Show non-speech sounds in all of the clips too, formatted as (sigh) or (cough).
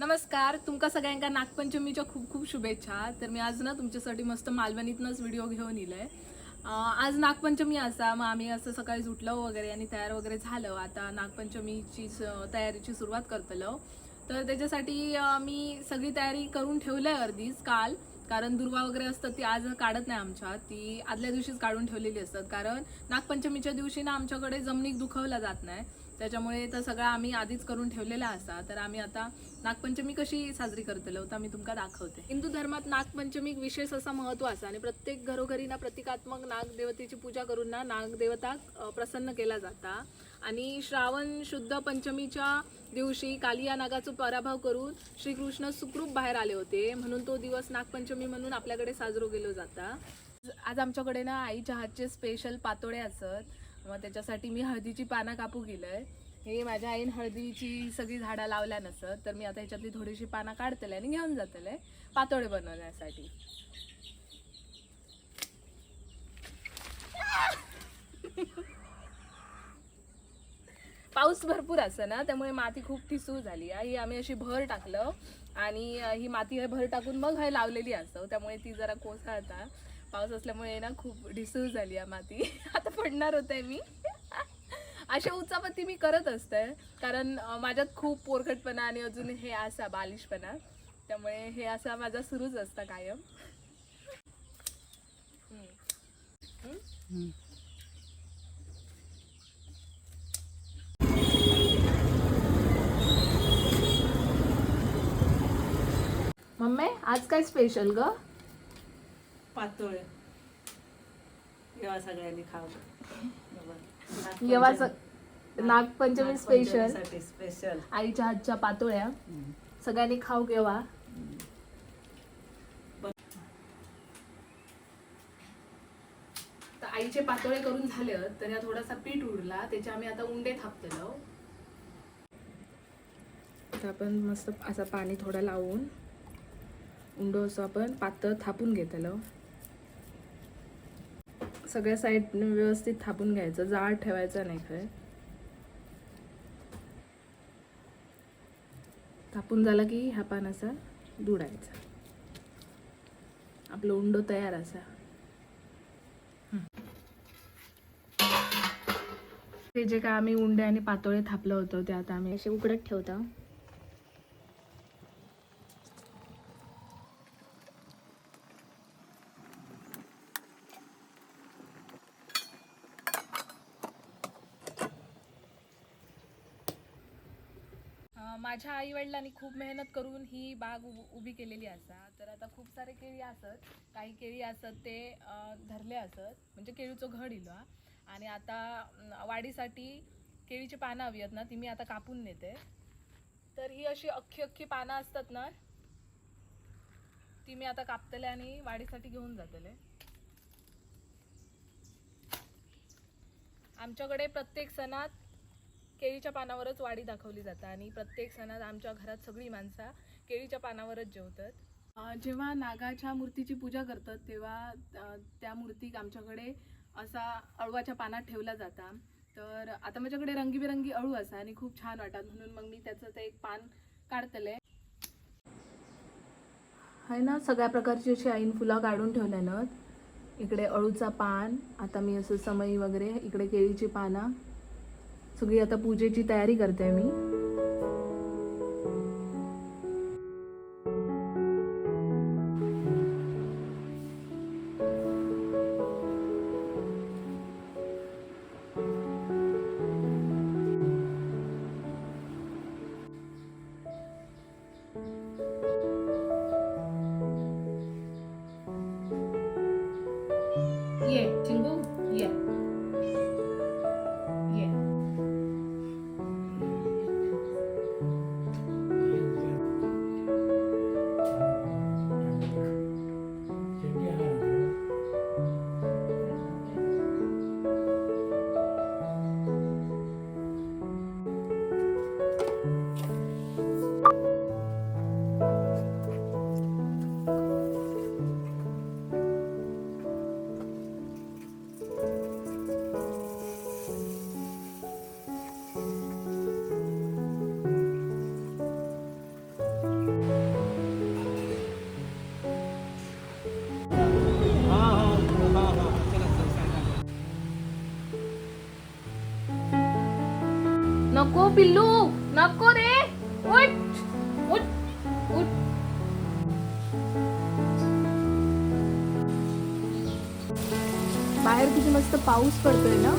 नमस्कार तुमका सगळ्यांका नागपंचमीच्या खूप खूप शुभेच्छा. तर मी आज ना तुमच्यासाठी मस्त मालवणीतनंच व्हिडिओ घेऊन इलाय आज नागपंचमी असा मग आम्ही असं सकाळी उठलो वगैरे आणि तयार वगैरे झालं. आता नागपंचमीची तयारीची सुरुवात करतलो. तर त्याच्यासाठी मी सगळी तयारी करून ठेवलंय अर्धीच काल. कारण दुर्वा वगैरे असतात ती आज काढत नाही आमच्या. ती आदल्या दिवशीच काढून ठेवलेली असतात. कारण नागपंचमीच्या दिवशी ना आमच्याकडे जमिनीत दुखवला जात नाही. त्याच्यामुळे तर सगळं आम्ही आधीच करून ठेवलेला असा. तर आम्ही आता नागपंचमी कशी साजरी करतलो तर मी तुमका दाखवते. हिंदू धर्मात नागपंचमीक विशेष असा महत्त्व असा आणि प्रत्येक घरोघरी ना प्रतिकात्मक नागदेवतेची पूजा करून ना नागदेवताक प्रसन्न केला जाता. आणि श्रावण शुद्ध पंचमीच्या दिवशी कालिया नागाचा पराभव करून श्रीकृष्ण सुखरूप बाहेर आले होते. म्हणून तो दिवस नागपंचमी म्हणून आपल्याकडे साजरो केलो जाता. आज आमच्याकडे ना आईच्या हातचे स्पेशल पातोळे असत. मग त्याच्यासाठी मी हळदीची पानं कापू गेलंय. हे माझ्या आईन हळदीची सगळी झाडं लावल्या नसत तर मी आता ह्याच्यातली थोडीशी पानं काढतले आणि घेऊन जातले पातोळे बनवण्यासाठी. पाऊस भरपूर असं ना त्यामुळे माती खूप ठिसूळ झाली. आहे. ही आम्ही अशी भर टाकलं आणि ही माती हे भर टाकून मग हे लावलेली असतं त्यामुळे ती जरा कोसळता. पाऊस असल्यामुळे ना खूप ढिसूळ झाली आहे माती. (laughs) आता पडणार होते मी. (laughs) अशा उचापती मी करत असते. कारण माझ्यात खूप पोरखटपणा आणि अजून हे असा बालिशपणा. त्यामुळे हे असा माझा सुरूच असता कायम. हम्म? मम्मी आज काय स्पेशल ग? पातोळ येवा सगळ्यांनी खावं येवा नागपंचमी. स्पेशल स्पेशल आईच्या हातच्या पातोळ्या. सगळ्यांनी खाऊ केव्हा? तर आईचे पातोळे करून झाले तर या थोडासा पीठ उरला त्याचे आम्ही आता उंडे थापतलो. आता आपण मस्त असं पाणी थोडं लावून उंडो असं आपण पातळ थापून घेतलो. सगळ्या साईड व्यवस्थित थापून घ्यायचं. जाड ठेवायचा नाही खरं. थापून झाला की हा पान असा दुडायचा. आपलं उंडो तयार असा. ते जे काय आम्ही उंडे आणि पातोळे थापलं होतं ते आता आम्ही असे उकडत ठेवतो. माझ्या आई वडिलांनी खूप मेहनत करून ही बाग उब- उभी केलेली असा तर आता खूप सारे केळी असत. काही केळी असत ते धरले असत. म्हणजे केळीचं घड इलो. हा. आणि आता वाढीसाठी केळीची पानं हवी आहेत ना ती मी आता कापून नेते. तर ही अशी अख्खी अख्खी पानं असतात ना ती मी आता कापतले आणि वाढीसाठी घेऊन जातले. आमच्याकडे प्रत्येक सणात केळीच्या पानावरच वाडी दाखवली जातात आणि प्रत्येक सणात आमच्या घरात सगळी माणसं केळीच्या पानावरच जेवतात. जेव्हा नागाच्या मूर्तीची पूजा करतात तेव्हा त्या मूर्तीक आमच्याकडे असा अळवाच्या पानात ठेवला जाता. तर आता माझ्याकडे रंगीबेरंगी अळू असा आणि खूप छान वाटतात म्हणून मग मी त्याचं ते एक पान काढतले. आहे ना सगळ्या प्रकारची अशी आईन फुलं काढून ठेवल्या ना इकडे अळूचा पान आता मी असं समई वगैरे इकडे केळीची पानं. सगळी आता पूजेची तयारी करते मी. ये चिंगू. पिल्लू नको रे. उठ उठ उठ. बाहेर किती मस्त पाऊस पडतोय ना.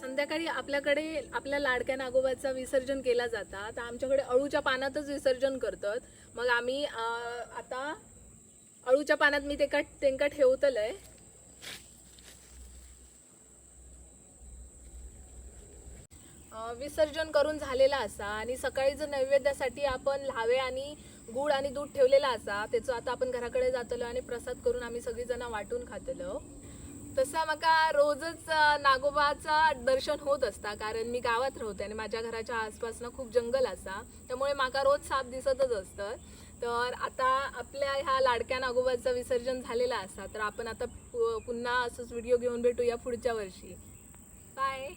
संध्याकाळी आपल्याकडे आपल्या लाडक्या नागोबाचा विसर्जन केला जाता तर आमच्याकडे अळूच्या पानातच विसर्जन करतात. मग आम्ही आता अळूच्या पानात मी तेका तेंका ठेवतलंय. विसर्जन करून झालेला असा आणि सकाळी जर नैवेद्यासाठी आपण लावे आणि गुळ आणि दूध ठेवलेला असा त्याचं आता आपण घराकडे जातलो आणि प्रसाद करून आम्ही सगळीजण वाटून खातलो. तसा म्हाका रोजच नागोबाचा दर्शन होत असता कारण मी गावात राहते आणि माझ्या घराच्या आसपास ना खूप जंगल असा त्यामुळे म्हाका रोज साप दिसतच असतं. तर आता आपल्या ह्या लाडक्या नागोबाचं विसर्जन झालेलं असा तर आपण आता पु- पुन्हा असंच व्हिडिओ घेऊन भेटूया पुढच्या वर्षी. बाय.